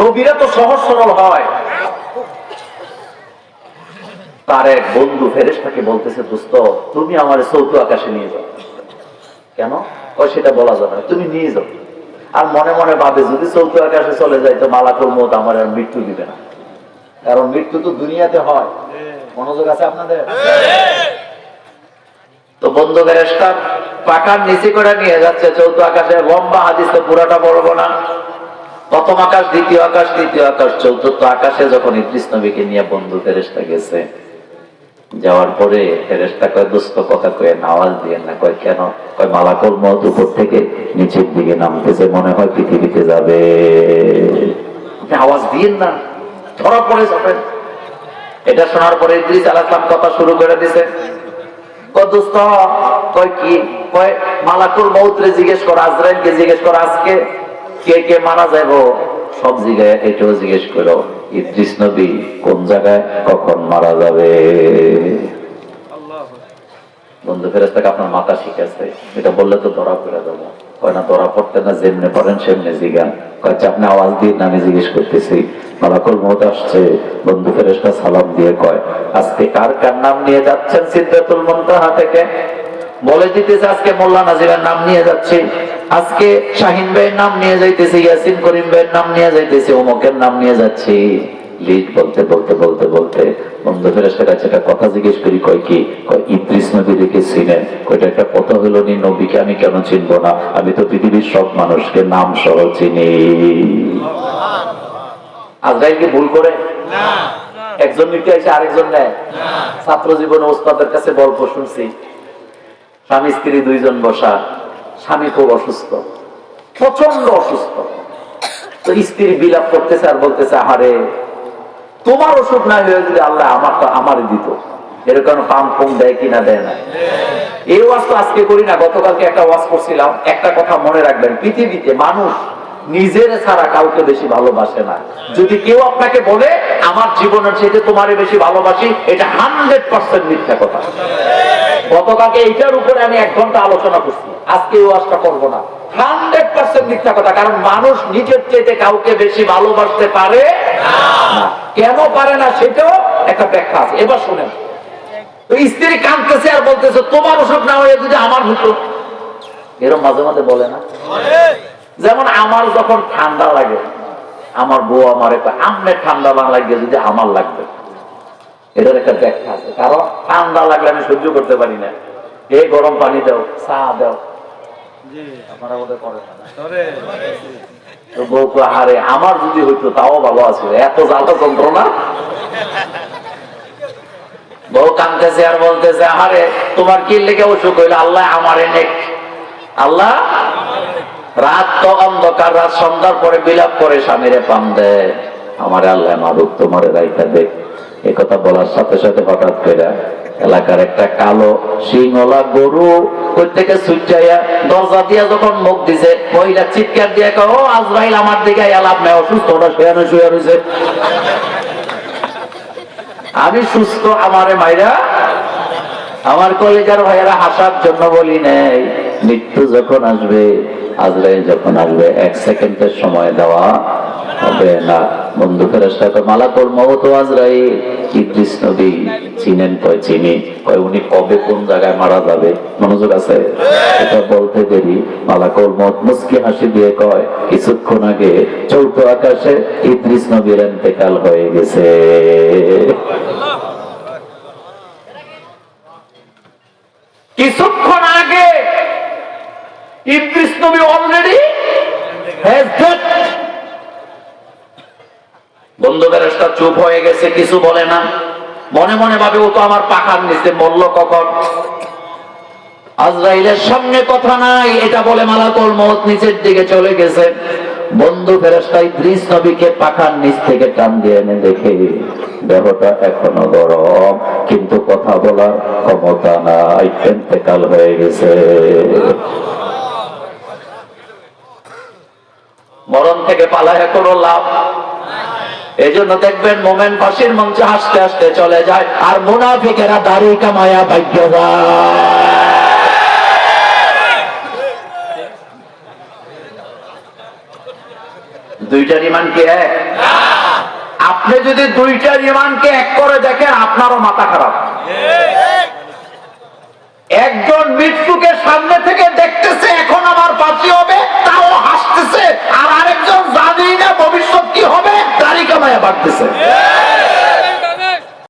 নবীরা তো সহজ সরল হয়। তার এক বন্ধু ফেরেশতাকে বলতেছে, দোস্ত, তুমি আমার চৌথ আকাশে নিয়ে যাও। কেন? ওই সেটা বলা যাবে তুমি নিয়ে যাও। আর মনে মনে ভাবে, যদি চৌথ আকাশে চলে যায়, তো মালাকুল মত আমার আর মৃত্যু দিবে না। কারণ মৃত্যু তো দুনিয়াতে হয়। মনোযোগ আছে আপনাদের? তো বন্ধু ফেরেস্তা পাখার নিচে করে নিয়ে যাচ্ছে চৌথ আকাশে লম্বা হাদিস তো পুরাটা বলব না। প্রথম আকাশ, দ্বিতীয় আকাশ, তৃতীয় আকাশ, চতুর্থ আকাশে যখন ইদ্রিস নবীকে নিয়ে বন্ধু ফেরেস্তা গেছে, যাওয়ার পরে ফেরেস্তা কয় দুস্থ কথা কয়ে আওয়াজ দিয়ে না, কয় কেন? কয়, মালাকল মত উপর থেকে নিচের দিকে নামতেছে, মনে হয় পৃথিবীতে যাবে। আওয়াজ দিয়েন না, ধরা পড়ে যাবেন এটা শোনার পরে ইদ্রিস আলাইসালাম কথা শুরু করে দিছে। কয় কয় কি কয়, মালাকুল মৌতরে জিজ্ঞেস কর, আজরাইলকে জিজ্ঞেস কর, আজকে কে কে মারা যাব সব জায়গায় এটাও জিজ্ঞেস করো ইদ্রিস নবী কোন জায়গায় কখন মারা যাবে? বন্ধু ফেরেস্তাকে আপনার মাথা শিখেছে এটা বললে তো ধরা পড়ে যাব। কয় না, ধরা পড়তে না, যেমনে পড়েন সেমনে জিগান। কয়েছে আপনি আওয়াজ দিয়ে আমি জিজ্ঞেস করতেছি। মালাকুল মত আসছে, বন্ধু ফেরেস্তা সালাম দিয়ে কয়, আজকে কার কার নাম নিয়ে যাচ্ছেন সিদ্ধাতুল মুনতাহা থেকে? বলে দিতেছে আজকে মোল্লা নাজিরের নাম নিয়ে যাচ্ছি। আজকে শাহিন ভাইয়ের নাম নিয়ে যাইতেছি ইয়াসিন করিম ভাইয়ের নাম নিয়ে যাইতেছি অমুকের নাম নিয়ে যাচ্ছি। লিড বলতে বলতে বলতে বলতে বন্ধু ফেরেস্তা কাছে একটা কথা জিজ্ঞেস করি কয় কি? কয় ইদ্রিস নবী চিনেন? কয়টা একটা কথা হলো নি নবীকে আমি কেন চিনবো না? আমি তো পৃথিবীর সব মানুষকে নাম সহ চিনি। আজরাইল কি ভুল করে? একজন নিতে এসে আরেকজন নেয়। ছাত্র জীবনে ওস্তাদের কাছে গল্প শুনছি। স্বামী, স্ত্রী দুইজন বসা, স্বামী খুব অসুস্থ প্রচণ্ড অসুস্থ। তো স্ত্রী বিলাপ করতেছে আর বলতেছে, আহারে, তোমার অসুখ না হয়ে যদি আল্লাহ আমারটা আমারই দিত। এরকম পাম ফুম দেয় কিনা দেয় না। এই ওয়াজ তো আজকে করি না, গতকালকে একটা ওয়াজ করছিলাম। একটা কথা মনে রাখবেন, পৃথিবীতে মানুষ নিজের ছাড়া কাউকে বেশি ভালোবাসে না। যদি কেউ আপনাকে বলে, আমার জীবনের চাইতে তোমারে বেশি ভালোবাসি এটা হান্ড্রেড পার্সেন্ট মিথ্যা কথা। গতকালকে এইটার উপরে আমি এক ঘণ্টা আলোচনা করছি। আজকে এই ওয়াজটা করব না। হান্ড্রেড আমার হতো? এরকম মাঝে মাঝে বলে না? যেমন আমার যখন ঠান্ডা লাগে আমার বউ আমার আমনে ঠান্ডা না লাগবে যদি আমার লাগবে। এটার একটা ব্যাখ্যা আছে। কারণ ঠান্ডা লাগলে আমি সহ্য করতে পারি না। এ গরম পানি দাও চা দাও। আপনারা করেন কয়, আমার যদি হইতো তাও ভালো আছে এত জ্বালা যন্ত্রণা? বউ কানতেছে আর বলতেছে আরে তোমার কি লেগে অসুখ হইল? আল্লাহ আমার এনে আল্লাহ রাত তো অন্ধকার, রাত সন্ধ্যার পরে বিলাপ করে স্বামীরে পাম দেয় আমার আল্লাহ মারুক, তোমারে রাইখা দেখ কথা বলার সাথে সাথে হঠাৎ করে এলাকার একটা কালো সিংহলা গরু দরজা দিয়া যখন মুখ দিছে, মহিলা চিৎকার দিয়ে ও আজরাইল, আমার দিকে এলাপ নেই, অসুস্থ, ওটা শুয়ানো শুয়ে রয়েছে আমি সুস্থ, আমারে মাইরা আমার কলেজার ভাইয়েরা হাসার জন্য বলি নেই, মৃত্যু যখন আসবে আজরাইল যখন আসবে, এক সেকেন্ডের সময় দেওয়া হবে না। বন্ধু ফেরেস্তা কয়, মালাকুল মৌত আজরাইল। ইদ্রিস নবী চিনেন, কয়, চিনি। কয়, উনি কবে কোন জায়গায় মারা যাবে? মনোযোগ আছে? এটা বলতে দেরি। মালাকুল মত মুস্কি হাসি দিয়ে কয়, কিছুক্ষণ আগে চৌদ্দ আকাশে ইদ্রিস নবীর এন্তেকাল হয়ে গেছে কিছুক্ষণ আগে ইদ্রিস নবী অলরেডি বন্ধু ফেরেস্তা চুপ হয়ে গেছে, কিছু বলে না। মনে মনে ভাবে, ও তো আমার পাখার নিচে মরল কখন? আজরাইলের সঙ্গে কথা নাই, এটা বলে মালাকুল মত নিচের দিকে চলে গেছে। বন্ধু ফেরেস্তা ইদ্রিস নবীকে পাখার নিচ থেকে টান দিয়ে এনে দেখে, দেহটা এখনও গরম, কিন্তু কথা বলার ক্ষমতা নাই হয়ে গেছে। থেকে পালায় কোনো লাভ। এই জন্য দেখবেন মোমেন ফাঁসির মঞ্চে হাসতে হাসতে চলে যায়, আর মুনাফিকেরা দাড়ি কামায়া ভাগ্য দুইটার ইমান কি এক? আপনি যদি দুইটার ইমানকে এক করে দেখেন, আপনারও মাথা খারাপ। একজন মৃত্যুকে সামনে থেকে বাড়তেছে